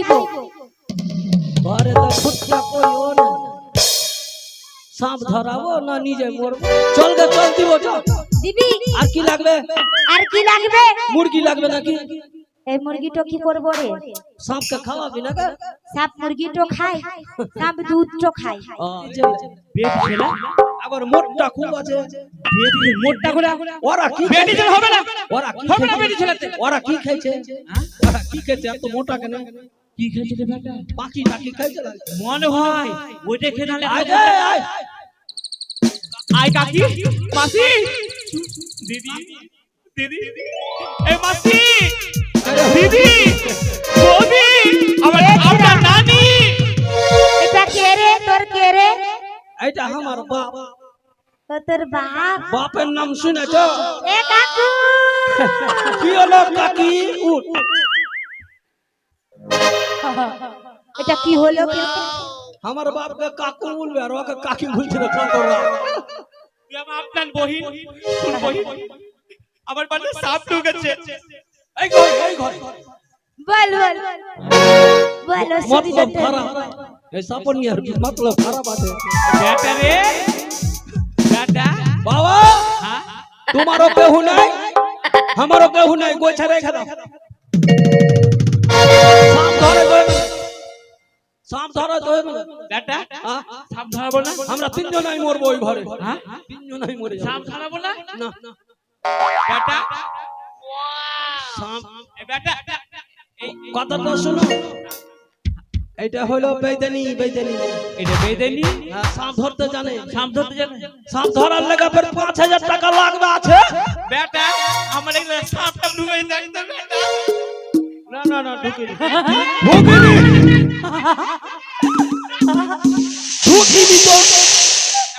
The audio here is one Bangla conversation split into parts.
দিব ঘরে তো ফুটকা কইও না। সাপ ধরাবো না নিজে মরবো। চল গে চল দিব চল। দিবি? আর কি লাগবে? আর কি লাগবে? মুরগি লাগবে নাকি? এই মুরগিটো কি করব রে? সাপকে খাওয়াবি না সাপ মুরগিটো খায় সাপ দুধটো খায়। পেট ছেলে আবার মোটটা খুব আছে। পেট মোটটা করে। ওরা কি বেটি ছেলে হবে না? ওরা হবে না? বেটি ছেলেতে? ওরা কি খাইছে ওরা কি খেয়েছে? এত মোটা কেন? কি খেয়েছে রে বেটা? পাখি টাকি খাইছে মনে হয় ওইটা খেয়ে নালে আয় আয়। আয়। কাকি। মাসি। দিদি দিদি। এ মাসি দিদি বৌদি আমার আপনার নানি। এটা কে রে? তোর কে রে? এইটা আমার বাপ। তোর বাপ? বাপের নাম শুনেছ? এ কাকু। কি হলো কাকি? উঠ। এটা কি হলো oh, আমার বাপকে কাকু বলবে আর ওকে কাকি বলছে না ফোন করবে আপনার বহিন বহিন। আমার বাড়িতে সাপ ঢুকেছে। এই ঘর এই ঘর। বল বল। বল মতলব খারাপ। এই সাপ সাপন নিয়ে মতলব খারাপ আছে? ব্যাটা রে। ব্যাটা। বাবা তোমারও কেউ নাই? আমারও কেউ নাই? গোছারে খাদা সাপ ধরে তো বেটা হ্যাঁ? সাপ ধরাবো না? আমরা তিনজনাই মরবো ওই ঘরে। হ্যাঁ? তিনজনাই মরে সাপ ধরাবো না? না। বেটা। সাপ বেটা। কথাটা শোনো। এটা হলো বেদনি বেদনি এটা বেদেনি হ্যাঁ, সাপ ধরতে জানে। সাপ ধরতে জানে? সাপ ধরার লেগে পাঁচ হাজার টাকা লাগবে আছে? বেটা আমার এগুলো সাপটা ঢুকে যায় তো বেটা। না না না ঢুকিনি। ঢুকিনি? ঢুকিনি তো।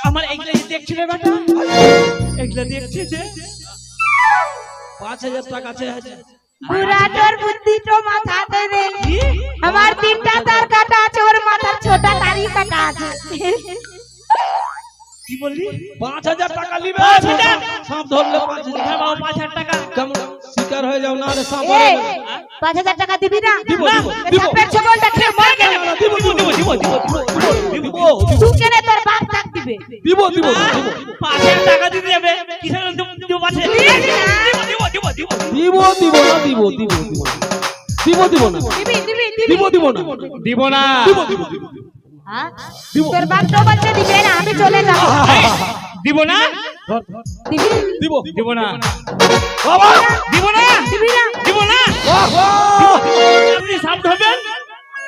আমার এগুলো যে দেখছি রে বেটা? এগুলো দেখছি যে পাঁচ হাজার টাকা চেয়ে আছে। বুড়া তোর বুদ্ধি তো মাথাতে রে আমার তিনটা তার কাটা আছে ওর মাথার ছোটা তারি কাটা আছে। কি বললি? পাঁচ হাজার টাকা নিবে? সাপ ধরলে পাঁচ হাজার। হ্যাঁ পাঁচ হাজার টাকা। কেমন? শিকার হয়ে যাও না রে ধরে পাঁচ হাজার টাকা দিবি না দিব, দিব, দিব। সাপের ছবলটা খেয়ে মরে গেলে দিব দিব দিব দিব দিব দিব তুই কেনে তোর বাপ টাক দিবে দিব দিব দিব পাঁচ হাজার টাকা দিতে যাবে কিসের দিব দিব পাঁচে দিব দিব দিব দিব দিব দিব না দিব দিব দিব না। দিব দিব না দিবি দিবি দিবি দিব দিব না দিব না দিব দিব দিব হ্যাঁ? তোর বাপ তো বলছে দিবে না আমি চলে যাব দিব না দিব দিব না বাবা দিব না দিবি না। দিব না! আপনি সাপ ধরবেন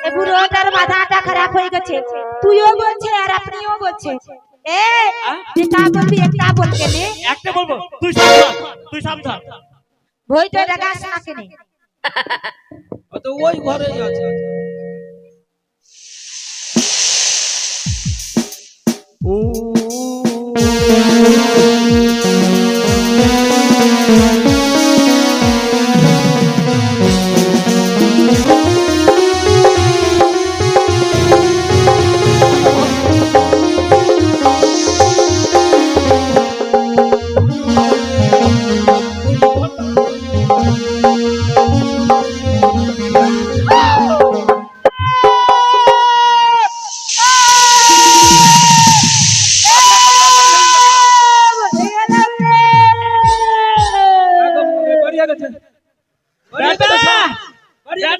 এ বুড়োটার মাথাটা খারাপ হয়ে গেছে। তুইও বলছে আর আপনিও বলছে এ যেটা বলবি একটা বলতে নে। একটা বলব? তুই সাবধান তুই সাবধান। ভইটা দেখাস না কেনে? ও তো ওই ঘরেই আছে। একদম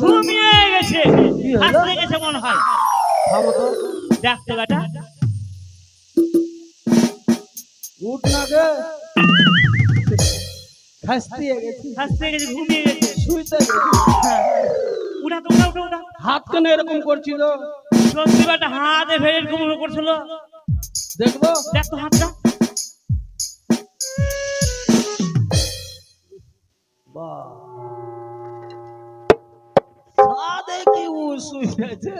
ঘুমিয়ে গেছে। হলো? গেছে মনে হয়। ভাবো তো। দেখ তো বেটা উঠ না গে। খাসতে গেছি। হাসতে গেছে ঘুমিয়ে গেছে। শুইতে গেছি। উঠা তো উঠা উঠা উঠা। হাত কেন এরকম করছিল? সত্যি বেটা হাতে ফেরে করছিল দেখব? দেখ তো হাতটা। বাহ। শুয়েছে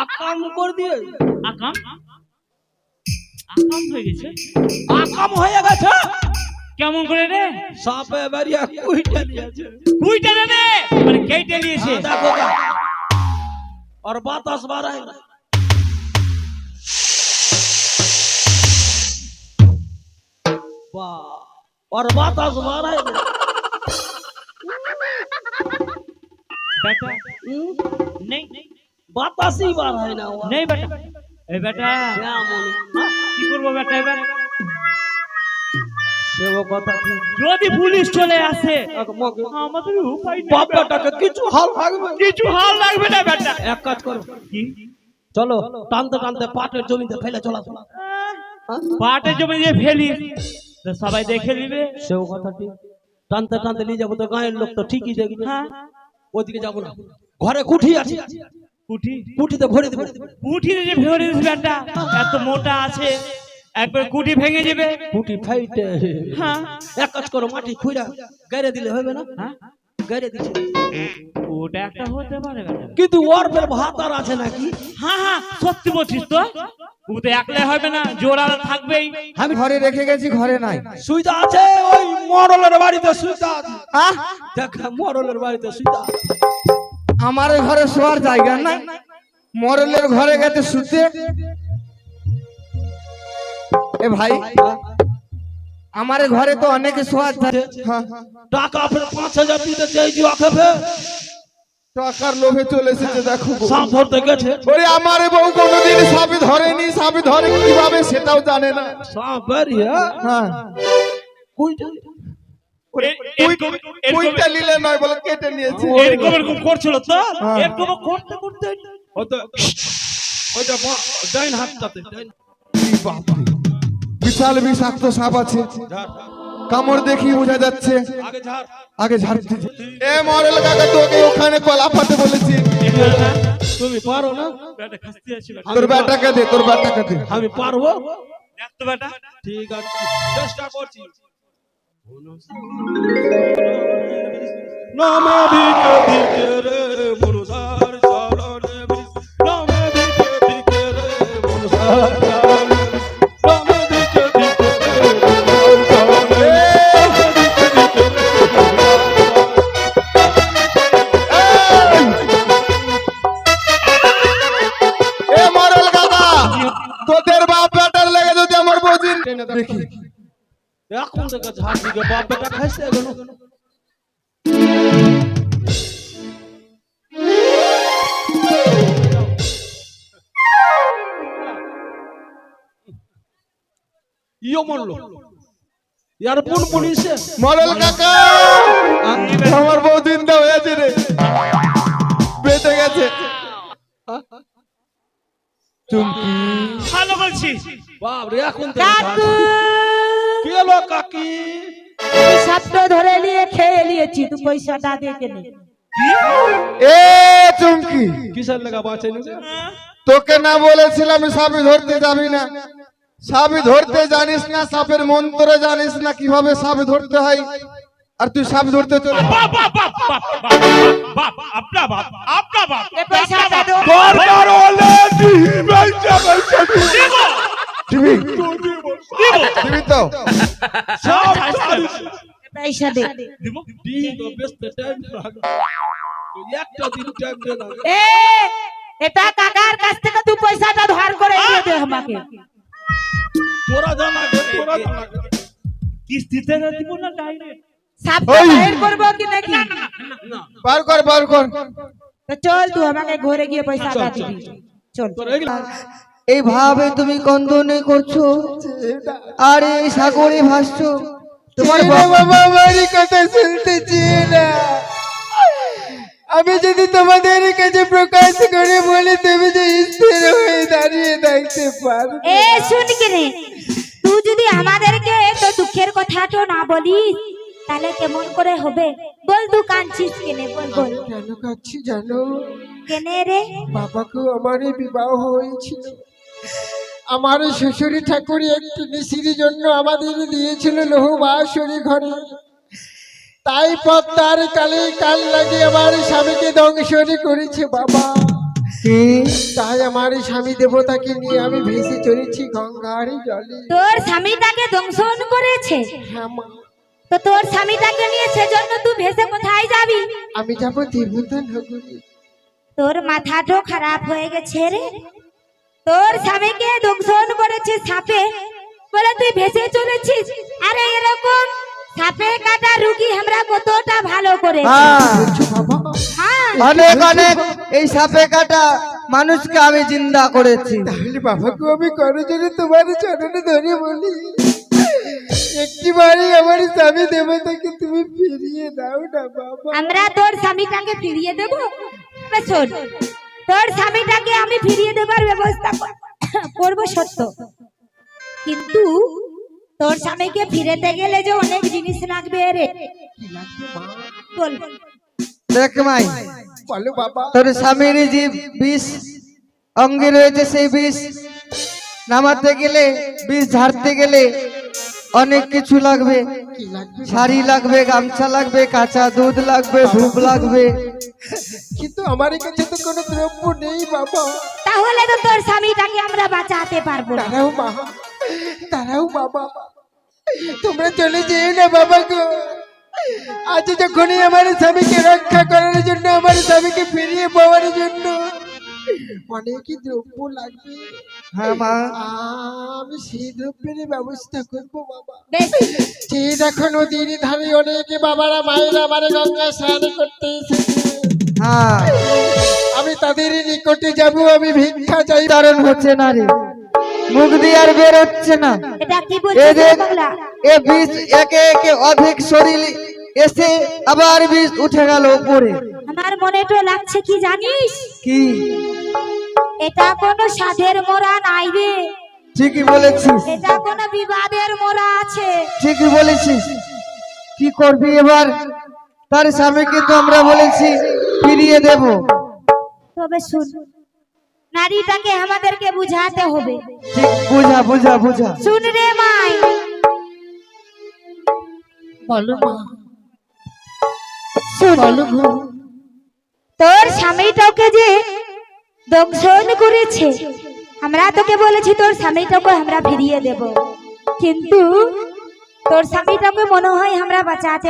আকাম করে দিয়ে আকাম আকাম হয়ে গেছে আকাম হয়ে গেছে কেমন করে রে সাপে বেরিয়ে কুইটা দিয়েছে কুইটা রে রে মানে কেটে নিয়েছে হ্যাঁ, দেখো গা। और বাতাস বাড়ায় না বাহ और বাতাস বাড়ায় না বেটা? হুম? নেই। বাতাসই বাড়ায় না ও। নেই বেটা। এই বেটা। কেমন? কি করব বেটা এবার? সেও কথা যদি পুলিশ চলে আসে আমাদের উপায় কিছু হাল থাকবে কিছু হাল লাগবে না বেটা। এক কাজ করো। কি? চলো টানতে টানতে পাটের জমিতে ফেলে চলা। চলা পাটে জমে দিয়ে ফেলি সবাই দেখে নিবে। সেও কথা ঠিক। টানতে টানতে নিয়ে যাব তো গায়ের লোক তো ঠিকই দেখবে। হ্যাঁ? ওদিকে যাব না। ঘরে কুঠি আছে। কুঠি? কুঠিতে ভরে দেবে। কুঠি যে ভেঙে দিস বেটা এত মোটা আছে একবার কুঠি ভেঙে যাবে। কুটি ফাইটে। হ্যাঁ। এক কাজ করো মাটি খুঁড়া গাড়ি দিলে হবে না? হ্যাঁ। গাড়ি দিচ্ছে ওটা একটা হতে পারে কিন্তু ওর ভাত আর আছে নাকি? হ্যাঁ হ্যাঁ সত্যি বলছিস তো? ও তো হবে না জোড়া থাকবেই। আমি ঘরে রেখে গেছি ঘরে নাই। সুইতা আছে ওই মরলের বাড়িতে সুইতা আহ? দেখ মরলের বাড়িতে সুইতা আমার ঘরে শোয়ার জায়গা নাই। মরলের ঘরে গেছে শুতে। এ ভাই আমার ঘরে তো অনেকে শোয়ার থাকে হ্যাঁ টাকা পাঁচ হাজার দিতে চাই জুয়া খেবে টাকার লোভে চলে এসেছে দেখো গো। সাপ ধরতে গেছে। ওরে আমার বউ কোনোদিন সাপে ধরেনি সাপে ধরে কীভাবে সেটাও জানে না। সাপ হ্যাঁ। কুইটা কুইটা নিলে নয় বলে কেটে নিয়েছে। এরকম এরকম করছিল তো? হ্যাঁ। এরকম করতে করতে ওটা ওইটা ডাইন হাতটাতে। বিশাল বিষাক্ত সাপ আছে। কামড় দেখি বোঝা যাচ্ছে। আগে ঝাড়। আগে ঝাড়তে এ মরেল কাকা তোকে ওখানে কলা পাতে বলেছি। তুমি পারো না? তোর ব্যাটাকে দে তোর ব্যাটাকে দে। আমি পারব? ব্যাটা ঠিক আছে। চেষ্টা করছি। নামে দিকে দিকে বাপ বেটা খাইছে গেল ইও মরলো ইয়ার পুন পুলিশে মরেল কাকা আমার বৌদিন দা হয়েছে রে। বেঁচে গেছে। চুমকি। ভালো বলছি। বাপ রে এখন কাকু। ধরে নিয়ে খেয়ে নিয়েছি তুই পয়সাটা দে কেনে এ চুমকি। কিসের লেগা বাঁচে তোকে না বলেছিলাম সাপে ধরতে যাবি না। সাপে ধরতে জানিস না সাপের মন্ত্র জানিস না কীভাবে সাপ ধরতে হয়। আর তুই সাপ ধরতে চলে বাপ বাপ বাপ বাপ বাপ বাপ আপনা বাপ আপনা বাপ এ পয়সাটা দো। দরকার হলে দিবি দিবি তো সব পয়সা দে দিব দি তো ব্যস্ত টাইম লাগা তো একটা দিন টাইম দে না এ এটা কাকার কাছ থেকে তুই পয়সাটা ধার করে দিয়ে দে আমাকে। তোরা জানা তোরা জানা কিস্তিতে না দিব না ডাইরেক্ট সাপ বাইর করব কি নাকি? বার কর বার কর। তো চল তুই আমাকে ঘরে গিয়ে পয়সাটা দিবি। চল। এইভাবে তুমি কন্দনে করছ? আর এই সাগরে ভাসছো। তোমার বাবা বাবারই কথা শুনতেছি না? আমি যদি তোমাদের কাছে প্রকাশ করে বলি তুমি যে স্থির হয়ে দাঁড়িয়ে থাকতে পারো এ শুন কিনে তুই যদি আমাদেরকে তো দুঃখের কথা কথাটা না বলিস তাহলে কেমন করে হবে? বল তুই কাঁদছিস কেনে? বল বল। কেন কাচ্ছি জানো? কেনে রে? বাবাকে আমার বিবাহ হয়েছিল। আমার শ্বশুরি ঠাকুরি একটি নিশির জন্য আমাদের দিয়েছিল লৌহ বাসরি ঘরে। তাই পদ্মার কালে কাল লাগে আমার স্বামীকে ধ্বংসনি করেছে বাবা। তাই আমার স্বামী দেবতাকে নিয়ে আমি ভেসে চলেছি গঙ্গার জলে। তোর স্বামীটাকে দংশন করেছে? হ্যাঁ মা। তো তোর স্বামীটাকে নিয়ে সেজন্য তুই ভেসে কোথায় যাবি? আমি যাব দেবতা নগরী। তোর মাথাটাও খারাপ হয়ে গেছে রে। তোর স্বামীকে দংশন করেছে সাপে বলে তুই ভেসে চলেছিস? আরে এরকম সাপে কাটা রুগী আমরা কতটা ভালো করে হ্যাঁ। হ্যাঁ। অনেক অনেক। এই সাপে কাটা মানুষকে আমি জিন্দা করেছি। তাহলে বাবাকে আমি করো জন্য তোমার চরণে ধরে বলি। একটিবারই আমার স্বামী দেবতাকে তুমি ফিরিয়ে দাও না বাবা। আমরা তোর স্বামীটাকে ফিরিয়ে দেবো? শোন তোর স্বামীটাকে আমি ফিরিয়ে দেবার ব্যবস্থা কর- করব সত্য। কিন্তু তোর স্বামীকে ফিরেতে গেলে যে অনেক জিনিস লাগবে রে। বল। দেখ মাই বলো বাবা। তোর স্বামীর যে বিষ অঙ্গে রয়েছে সেই বিষ নামাতে গেলে বিষ ঝাড়তে গেলে অনেক কিছু লাগবে। শাড়ি লাগবে গামছা লাগবে কাঁচা দুধ লাগবে ধূপ লাগবে। কিন্তু আমার কাছে তো কোনো দ্রব্য নেই বাবা। তাহলে তো তোর স্বামীটাকে আমরা বাঁচাতে পারব তারাও মা। তারাও বাবা। তোমরা চলে যেও না বাবা গো। আজ যখনই আমার স্বামীকে রক্ষা করার জন্য আমার স্বামীকে ফিরিয়ে পাওয়ার জন্য অনেকই দ্রব্য লাগবে। হ্যাঁ মা। আমি সেই ব্যবস্থা করব বাবা। সেই দেখো নদীর ধারে অনেকে বাবারা মায়েরা আমার গঙ্গা স্নান করতে হ্যাঁ। আমি তাদের নিকটে যাব আমি ভিক্ষা চাই। কারণ হচ্ছে না রে। মুখ দিয়ে আর বের হচ্ছে না। এ বীজ একে একে অধিক শরীর এসে আবার বীজ উঠে গেল উপরে। আমার মনে তো লাগছে কি জানিস? কি? এটা কোনো সাধের মোড়া নাই রে। ঠিকই বলেছিস। এটা কোনো বিবাদের মোড়া আছে। ঠিকই বলেছিস। কি করবি এবার? তার স্বামীকে তো আমরা বলেছি ফিরিয়ে দেব। তবে শুন নারীটাকে আমাদেরকে বুঝাতে হবে। ঠিক বুঝা বুঝা বুঝা। শুন রে মাই। বলো মা। শুন। তোর স্বামীটাকে যে দংশন করেছে। আমরা তোকে বলেছি, তোর স্বামীটাকে আমরা ফিরিয়ে দেব। কিন্তু তোর স্বামীটাকে মনে হয় আমরা বাঁচাতে